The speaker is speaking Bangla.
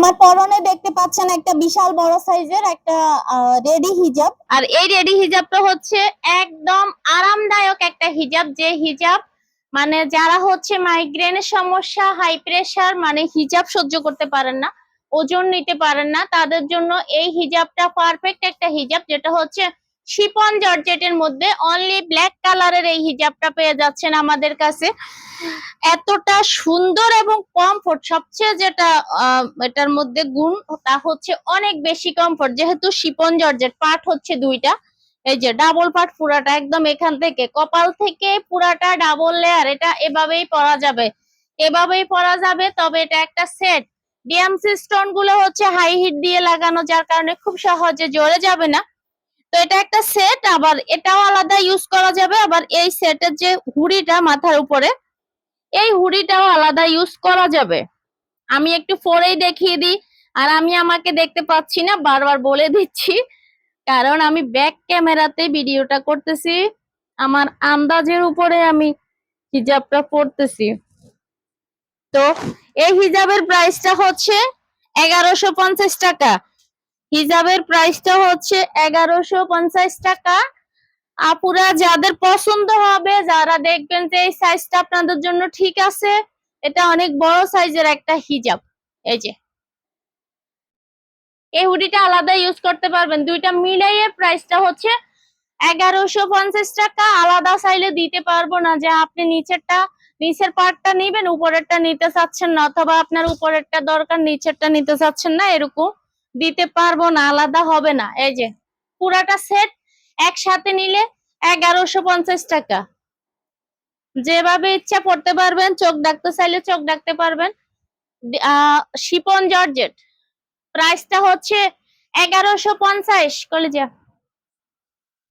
আমার পরনে দেখতে পাচ্ছেন একটা বিশাল বড় সাইজের একটা রেডি হিজাব। আর এই রেডি হিজাবটা হচ্ছে একদম আরামদায়ক একটা হিজাব, যে হিজাব মানে যারা হচ্ছে মাইগ্রেনের সমস্যা হাই প্রেসার মানে হিজাব সহ্য করতে পারেন না, ওজন নিতে পারেন না, তাদের জন্য এই হিজাবটা পারফেক্ট একটা হিজাব, যেটা হচ্ছে শিপন জর্জেটের মধ্যে অনলি ব্ল্যাক কালারের এই হিজাবটা পেয়ে যাচ্ছেন আমাদের কাছে। এতটা সুন্দর এবং কমফোর্ট সবচেয়ে যেটা এটার মধ্যে গুণ, তা হচ্ছে অনেক বেশি কমফোর্ট যেহেতু শিপন জর্জেট পার্ট হচ্ছে দুইটা। এই যে ডাবল পার্ট পুরাটা একদম এখান থেকে। কপাল থেকে পুরাটা ডাবল লেয়ার এটা এভাবেই পরা যাবে। এভাবেই পরা যাবে, তবে এটা একটা সেট ডিএমসি স্টোনগুলো হচ্ছে হাই হিট দিয়ে লাগানো, যার কারণে খুব সহজে জ্বরে যাবে না। তো এটা একটা সেট আবার এটাও আলাদা ইউজ করা যাবে, আবার এই সেটের যে হুড়িটা মাথার উপরে, এই হুড়িটাও আলাদা ইউজ করা যাবে। আমি একটু পরেই দেখিয়ে দিই, আর আমি আমাকে দেখতে পাচ্ছি না, বারবার বলে দিচ্ছি, কারণ আমি ব্যাক ক্যামেরাতে ভিডিওটা করতেছি, আমার আন্দাজের উপরে আমি হিজাবটা পরতেছি। তো এই হিজাবের প্রাইসটা হচ্ছে এগারোশো পঞ্চাশ টাকা। হিজাবের প্রাইসটা হচ্ছে এগারোশো পঞ্চাশ টাকা। আপুরা যাদের পছন্দ হবে, যারা দেখবেন যে এই সাইজটা আপনাদের জন্য ঠিক আছে, এটা অনেক বড় সাইজের একটা হিজাব। এই যে। এই হুডিটা আলাদা ইউজ করতে পারবেন। দুইটা মিলাইয়ে প্রাইসটা হচ্ছে এগারোশো পঞ্চাশ টাকা। আলাদা চাইলে দিতে পারব না যে আপনি নিচেরটা, নিচের পার্টটা নিবেন, উপরেরটা নিতে চাচ্ছেন না, অথবা আপনার উপরেরটা দরকার, নিচেরটা নিতে চাচ্ছেন না, এরকম। দিতে পারব না, আলাদা হবে না। এই যে, পুরাটা সেট একসাথে নিলে এগারোশো পঞ্চাশ টাকা। যেভাবে ইচ্ছা পড়তে পারবেন, চোখ ডাকতে চাইলে চোখ ডাকতে পারবেন। Chiffon georgette. প্রাইসটা হচ্ছে এগারোশো পঞ্চাশ, কলেজা।